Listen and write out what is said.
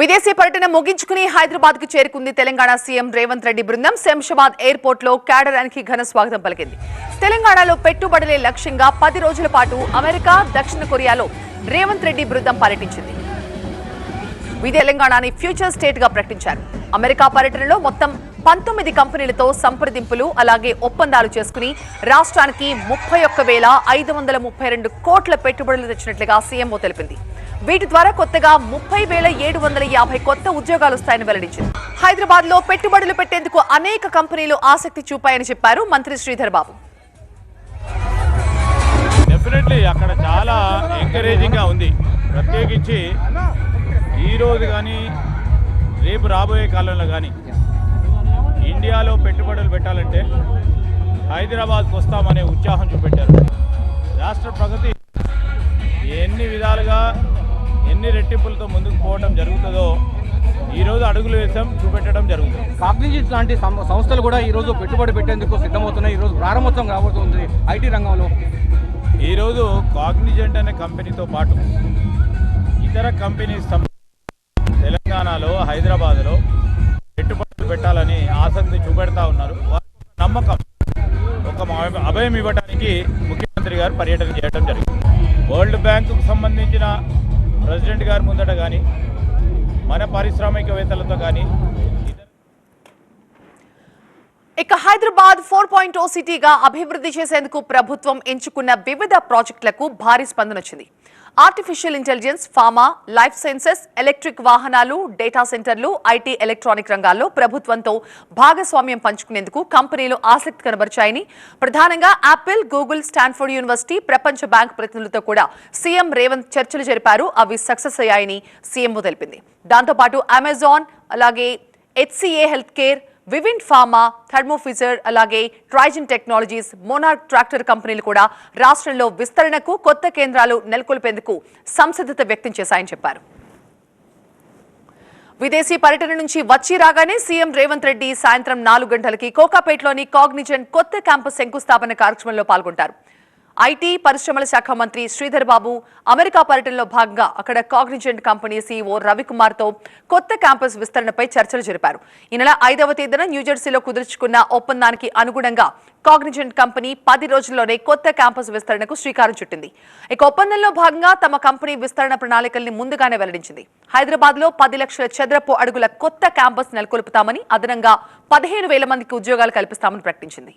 విదేశీ పర్యటన ముగించుకుని హైదరాబాద్కు చేరుకుంది తెలంగాణ సీఎం రేవంత్ రెడ్డి బృందం. శంషాబాద్ ఎయిర్పోర్ట్లో కేడరానికి ఘన స్వాగతం పలికింది. తెలంగాణలో పెట్టుబడులే లక్ష్యంగా పది రోజుల పాటు అమెరికా దక్షిణ కొరియాలో రేవంత్ రెడ్డి బృందం పర్యటించింది. ఇది తెలంగాణని ఫ్యూచర్ స్టేట్గా ప్రకటించారు. అమెరికా పర్యటనలో మొత్తం పంతొమ్మిది కంపెనీలతో సంప్రదింపులు అలాగే ఒప్పందాలు చేసుకుని రాష్ట్రానికి ముప్పై ఒక్క వేల ఐదు వందల ముప్పై రెండు కోట్ల పెట్టుబడులు తెచ్చినట్లుగా సీఎంఓ తెలిపింది. వీటి ద్వారా కొత్తగా ముప్పై వేల ఏడు వందల యాభై కొత్త ఉద్యోగాలు వస్తాయని వెల్లడించింది. హైదరాబాద్లో పెట్టుబడులు పెట్టేందుకు అనేక కంపెనీలు ఆసక్తి చూపాయని చెప్పారు మంత్రి శ్రీధర్ బాబు. డెఫినెట్లీ అక్కడ చాలా ఎంకరేజింగ్గా ఉంది. ప్రత్యేకించి ఈ రోజు కానీ రేపు రాబోయే కాలంలో కానీ ఇండియాలో పెట్టుబడులు పెట్టాలంటే హైదరాబాద్కు వస్తామనే ఉత్సాహం చూపెట్టారు. ఎన్ని రెట్టింపులతో ముందుకు పోవడం జరుగుతుందో ఈరోజు అడుగులు వేసాం చూపెట్టడం జరుగుతుంది. కాగ్నిజిట్ లాంటి సంస్థలు కూడా ఈ రోజు పెట్టుబడి పెట్టేందుకు సిద్ధమవుతున్నాయి. ఈ రోజు ప్రారంభోత్సవం కాబోతుంది ఐటీ రంగంలో. ఈరోజు కాగ్నిజెంట్ అనే కంపెనీతో పాటు ఇతర కంపెనీస్ తెలంగాణలో హైదరాబాద్లో పెట్టుబడులు పెట్టాలని ఆసక్తి చూపెడతా ఉన్నారు. నమ్మకం ఒక అభయం ఇవ్వడానికి ముఖ్యమంత్రి గారు పర్యటన చేయడం జరిగింది. వరల్డ్ బ్యాంకుకు సంబంధించిన ప్రెసిడెంట్ గారి ముందట కానీ మన పారిశ్రామికవేత్తలతో కానీ ఇక హైదరాబాద్ ఫోర్ పాయింట్ ఓ సిటీగా అభివృద్ధి చేసేందుకు ప్రభుత్వం ఎంచుకున్న వివిధ ప్రాజెక్టులకు భారీ స్పందన వచ్చింది. Artificial intelligence pharma life sciences electric వాహనాలు డేటా సెంటర్లు ఐటీ ఎలక్ట్రానిక్ రంగాల్లో ప్రభుత్వంతో భాగస్వామ్యం పంచుకునేందుకు కంపెనీలు ఆసక్తి కనబరిచాయని ప్రధానంగా యాపిల్ గూగుల్ స్టాన్ఫోర్డ్ యూనివర్సిటీ ప్రపంచ బ్యాంక్ ప్రతినిధులతో కూడా సీఎం రేవంత్ చర్చలు జరిపారు. అవి సక్సెస్ అయ్యాయని సీఎంఓ తెలిపింది. దాంతోపాటు అమెజాన్ అలాగే హెచ్సిఏ హెల్త్ కేర్ వివిన్ ఫార్మా థర్మోఫిజర్ అలాగే ట్రైజన్ టెక్నాలజీస్ మోనార్క్ ట్రాక్టర్ కంపెనీలు కూడా రాష్ట్రంలో విస్తరణకు కొత్త కేంద్రాలు నెలకొల్పేందుకు సంసిద్ధత వ్యక్తం చేశాయని చెప్పారు. విదేశీ పర్యటన నుంచి వచ్చి రాగానే సీఎం రేవంత్ రెడ్డి సాయంత్రం నాలుగు గంటలకి కోకాపేటలోని కాగ్నిజెంట్ కొత్త క్యాంపస్ శంకుస్థాపన కార్యక్రమంలో పాల్గొంటారు. ఐటీ పరిశ్రమల శాఖ మంత్రి శ్రీధర్ బాబు అమెరికా పర్యటనలో భాగంగా అక్కడ కాగ్నిజెంట్ కంపెనీ సీఈఓ రవికుమార్తో కొత్త క్యాంపస్ విస్తరణపై చర్చలు జరిపారు. ఈ నెల ఐదవ తేదీన న్యూజెర్సీలో కుదుర్చుకున్న ఒప్పందానికి అనుగుణంగా కాగ్నిజెంట్ కంపెనీ పది రోజుల్లోనే కొత్త క్యాంపస్ విస్తరణకు శ్రీకారం చుట్టింది. ఇక ఒప్పందంలో భాగంగా తమ కంపెనీ విస్తరణ ప్రణాళికల్ని ముందుగానే వెల్లడించింది. హైదరాబాద్లో పది లక్షల చదరపు అడుగుల కొత్త క్యాంపస్ నెలకొల్పుతామని అదనంగా పదిహేను వేల మందికి ఉద్యోగాలు కల్పిస్తామని ప్రకటించింది.